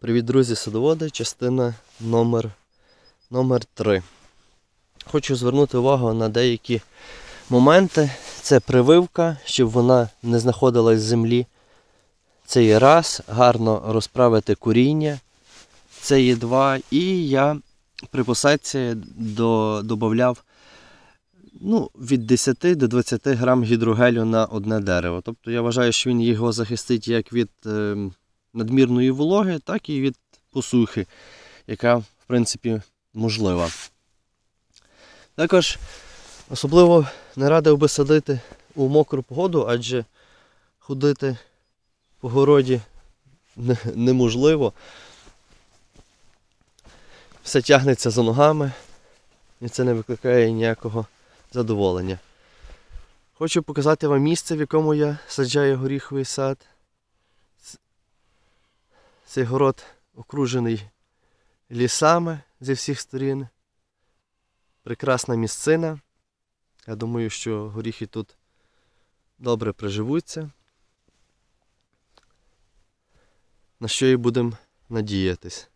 Привіт, друзі, садоводи, частина номер, номер 3. Хочу звернути увагу на деякі моменти. Це прививка, щоб вона не знаходилась в землі. Це є раз, гарно розправити коріння. Це є два. І я при посадці до, додавав ну, від 10 до 20 грам гідрогелю на одне дерево. Тобто я вважаю, що він його захистить як від е, надмірної вологи, так і від посухи, яка, в принципі, можлива. Також особливо не радив би садити у мокру погоду, адже ходити по городі неможливо. Все тягнеться за ногами, і це не викликає ніякого задоволення. Хочу показати вам місце, в якому я саджаю горіховий сад. Цей город окружений лісами зі всіх сторін. Прекрасна місцина. Я думаю, що горіхи тут добре приживуться. На що і будемо надіятись.